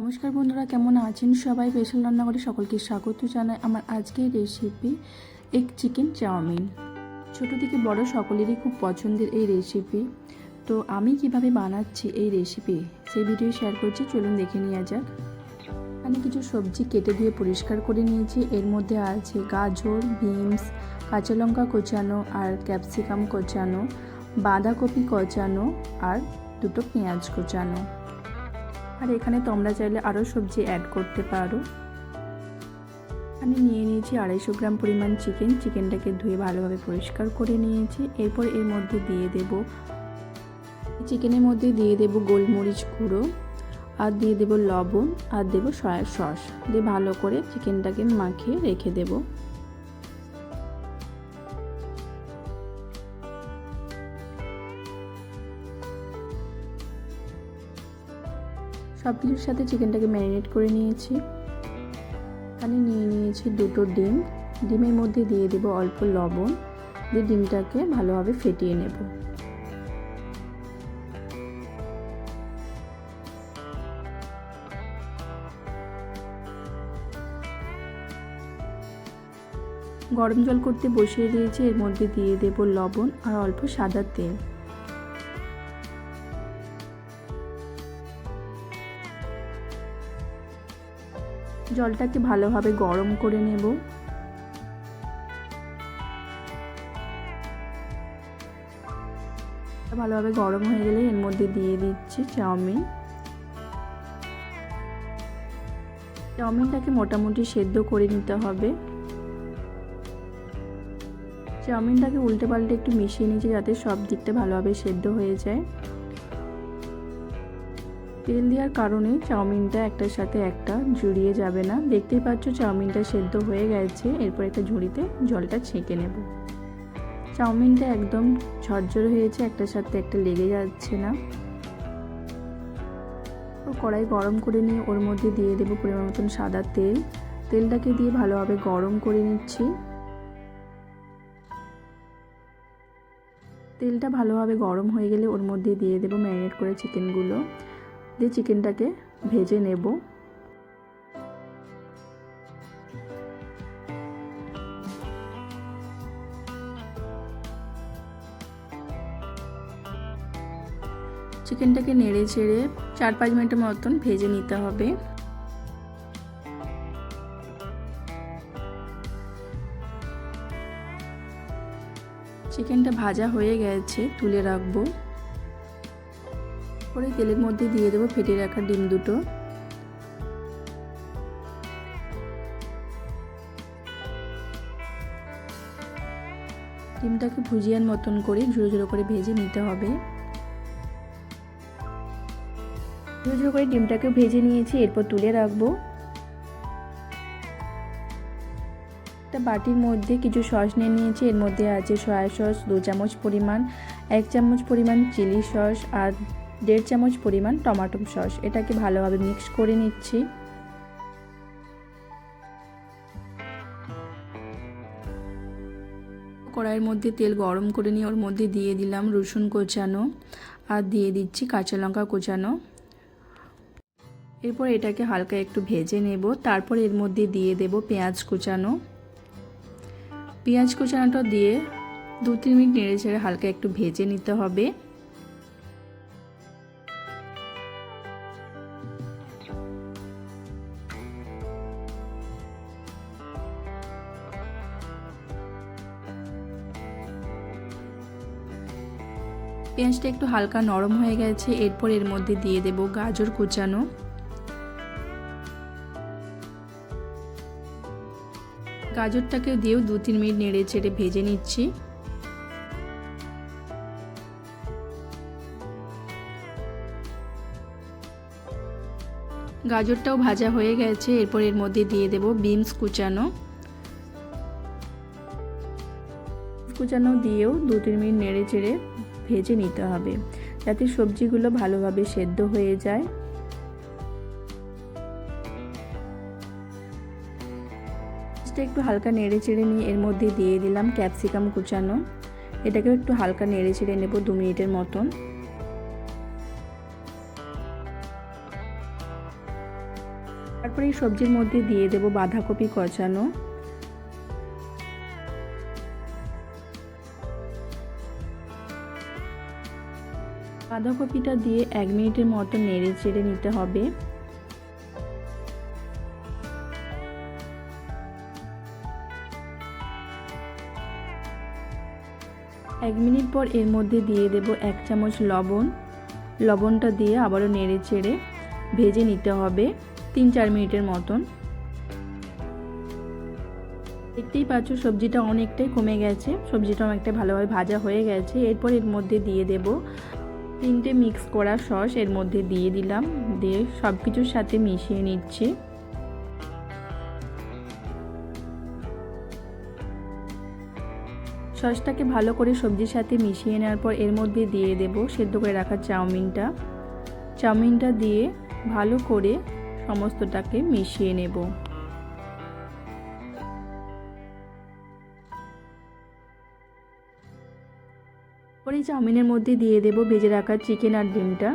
নমস্কার বন্ধুরা, কেমন আছেন সবাই? স্পেশাল রান্নাঘরে সকলকে স্বাগত জানাই। আমার আজকের রেসিপি এক চিকেন চাউমিন। ছোট থেকে বড় সকলেরই খুব পছন্দের এই রেসিপি তো আমি কীভাবে বানাচ্ছি এই রেসিপি সেই ভিডিও শেয়ার করছি। চলুন দেখে নেওয়া যাক। এখানে কিছু সবজি কেটে দিয়ে পরিষ্কার করে নিয়েছি। এর মধ্যে আছে গাজর, বিনস, কাঁচা লঙ্কা কোচানো আর ক্যাপসিকাম কোচানো, বাঁধাকপি কোচানো আর দুটো পেঁয়াজ কোচানো। আর এখানে তোমরা চাইলে আরও সবজি অ্যাড করতে পারো। আমি নিয়ে নিয়েছি আড়াইশো গ্রাম পরিমাণ চিকেন চিকেনটাকে ধুয়ে ভালোভাবে পরিষ্কার করে নিয়েছি। এরপর এর মধ্যে দিয়ে দেব চিকেনের মধ্যে দিয়ে দেব গোলমরিচ গুঁড়ো আর দিয়ে দেব লবণ আর দেব সয়া সস দিয়ে ভালো করে চিকেনটাকে মাখিয়ে রেখে দেবো। সব কিছুর সাথে চিকেনটাকে ম্যারিনেট করে নিয়েছি। এখানে নিয়ে নিয়েছি দুটো ডিম। ডিমের মধ্যে দিয়ে দেব অল্প লবণ। দিয়ে ডিমটাকে ভালোভাবে ফেটিয়ে নেব। গরম জল করতে বসিয়ে দিয়েছি। এর মধ্যে দিয়ে দেব লবণ আর অল্প সাদা তেল। জলটাকে ভালোভাবে গরম করে নেব। ভালোভাবে গরম হয়ে গেলে এর মধ্যে দিয়ে দিচ্ছি চাউমিন। চাউমিনটাকে মোটামুটি সেদ্ধ করে নিতে হবে। চাউমিনটাকে উল্টে পাল্টে একটু মিশিয়ে নিচ্ছি যাতে সব দিকটা ভালোভাবে সেদ্ধ হয়ে যায়। তেল দেওয়ার কারণে চাউমিনটা একটার সাথে একটা জুড়িয়ে যাবে না। দেখতেই পাচ্ছ চাউমিনটা সেদ্ধ হয়ে গেছে। এরপর একটা ঝুড়িতে জলটা ছেঁকে নেব। চাউমিনটা একদম ঝরঝর হয়েছে, একটার সাথে একটা লেগে যাচ্ছে না। কড়াই গরম করে নিয়ে ওর মধ্যে দিয়ে দেবো পরিমাণ মতন সাদা তেল। তেলটাকে দিয়ে ভালোভাবে গরম করে নিচ্ছি। তেলটা ভালোভাবে গরম হয়ে গেলে ওর মধ্যে দিয়ে দেবো ম্যারিনেট করে চিকেনগুলো। দিয়ে চিকেনটাকে ভেজে নেব। চিকেনটাকে নেড়ে ছেড়ে চার পাঁচ মিনিটের মতন ভেজে নিতে হবে। চিকেনটা ভাজা হয়ে গেছে, তুলে রাখব। করে তেলের মধ্যে দিয়ে দেবো ফেটে রাখা ডিম দুটো। ডিমটাকে ভুজিয়ার মতন করে ঝুড়ো ঝুড়ো করে ভেজে নিতে হবে। ঝুড়ো ঝুড়ো করে ডিমটাকে ভেজে নিয়েছি, এরপর তুলে রাখব। একটা বাটির মধ্যে কিছু সস নিয়ে নিয়েছি, এর মধ্যে আছে সয়া সস, দু চামচ পরিমাণ, এক চামচ পরিমাণ চিলি সস, আর দেড় চামচ পরিমাণ টমাটো সস। এটাকে ভালোভাবে মিক্স করে নিচ্ছি। কড়াইয়ের মধ্যে তেল গরম করে নিয়ে ওর মধ্যে দিয়ে দিলাম রসুন কোচানো আর দিয়ে দিচ্ছি কাঁচা লঙ্কা কোচানো। এরপর এটাকে হালকা একটু ভেজে নেব। তারপর এর মধ্যে দিয়ে দেব পেঁয়াজ কুচানো। পেঁয়াজ কুচানোটা দিয়ে দু তিন মিনিট নেড়ে ছেড়ে হালকা একটু ভেজে নিতে হবে। পেঁয়াজটা একটু হালকা নরম হয়ে গেছে, এরপর এর মধ্যে দিয়ে দেব গাজর কুচানো। গাজরটাকে দিয়েও দু তিন মিনিট নেড়ে চেড়ে ভেজে নিচ্ছি। গাজরটাও ভাজা হয়ে গেছে, এরপর এর মধ্যে দিয়ে দেব বিনস কুচানো। কুচানো দিয়েও দু তিন মিনিট নেড়ে চেড়ে ভেজে নিতে হবে যাতে সবজিগুলো ভালোভাবে সেদ্ধ হয়ে যায়। একটু হালকা নেড়ে চেড়ে নিয়ে এর মধ্যে দিয়ে দিলাম ক্যাপসিকাম কুচানো। এটাকেও একটু হালকা নেড়ে চেড়ে নেব দু মিনিটের মতন। তারপরে এই সবজির মধ্যে দিয়ে দেব বাঁধাকপি কচানো। বাঁধাকপিটা দিয়ে এক মিনিটের মতো নেড়ে চেড়ে নিতে হবে। এক মিনিট পর এর মধ্যে দিয়ে দেব এক চামচ লবণ। লবণটা দিয়ে আবারও নেড়ে চেড়ে ভেজে নিতে হবে তিন চার মিনিটের মতন। দেখতেই পাচ্ছ সবজিটা অনেকটাই কমে গেছে। সবজিটা অনেকটাই ভালোভাবে ভাজা হয়ে গেছে। এরপর এর মধ্যে দিয়ে দেব তিনটে মিক্স করা সস এর মধ্যে দিয়ে দিলাম। দিয়ে সব কিছুর সাথে মিশিয়ে নিচ্ছি। সসটাকে ভালো করে সবজির সাথে মিশিয়ে নেওয়ার পর এর মধ্যে দিয়ে দেব সেদ্ধ করে রাখা চাউমিনটা। চাউমিনটা দিয়ে ভালো করে সমস্তটাকে মিশিয়ে নেব। পরে চাউমিনের মধ্যে দিয়ে দেব ভেজে রাখা চিকেন আর ডিমটা।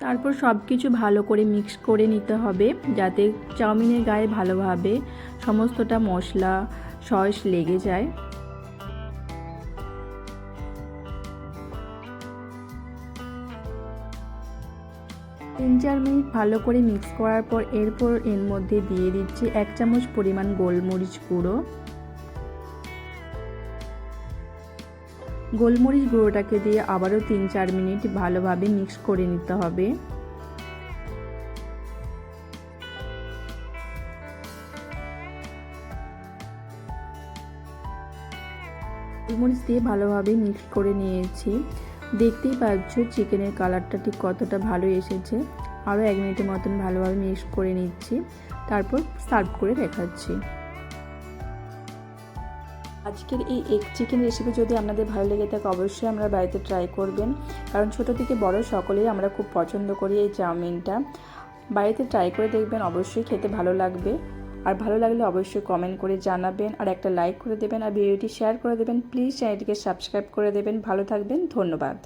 তারপর সব কিছু ভালো করে মিক্স করে নিতে হবে যাতে চাউমিনের গায়ে ভালোভাবে সমস্তটা মশলা, সস লেগে যায়। তিন চার মিনিট ভালো করে মিক্স করার পর এরপর এর মধ্যে দিয়ে দিচ্ছি এক চামচ পরিমাণ গোলমরিচ গুঁড়ো। গোলমরিচ গুঁড়োটাকে দিয়ে আবারও তিন চার মিনিট ভালোভাবে মিক্স করে নিতে হবে। গোলমরিচ দিয়ে ভালোভাবে মিক্স করে নিয়েছি। দেখতেই পাচ্ছ চিকেনের কালারটা ঠিক কতটা ভালো এসেছে। আরও এক মিনিটের মতন ভালোভাবে মিক্স করে নিচ্ছি। তারপর সার্ভ করে দেখাচ্ছি। আজকের এই এগ চিকেন রেসিপি যদি আপনাদের ভালো লেগে থাকে, অবশ্যই আমরা বাড়িতে ট্রাই করবেন। কারণ ছোট থেকে বড় সকলেই আমরা খুব পছন্দ করি এই চাউমিনটা। বাড়িতে ট্রাই করে দেখবেন, অবশ্যই খেতে ভালো লাগবে। আর ভালো লাগলে অবশ্যই কমেন্ট করে জানাবেন, আর একটা লাইক করে দেবেন, আর ভিডিওটি শেয়ার করে দেবেন। প্লিজ চ্যানেলটিকে সাবস্ক্রাইব করে দেবেন। ভালো থাকবেন, ধন্যবাদ।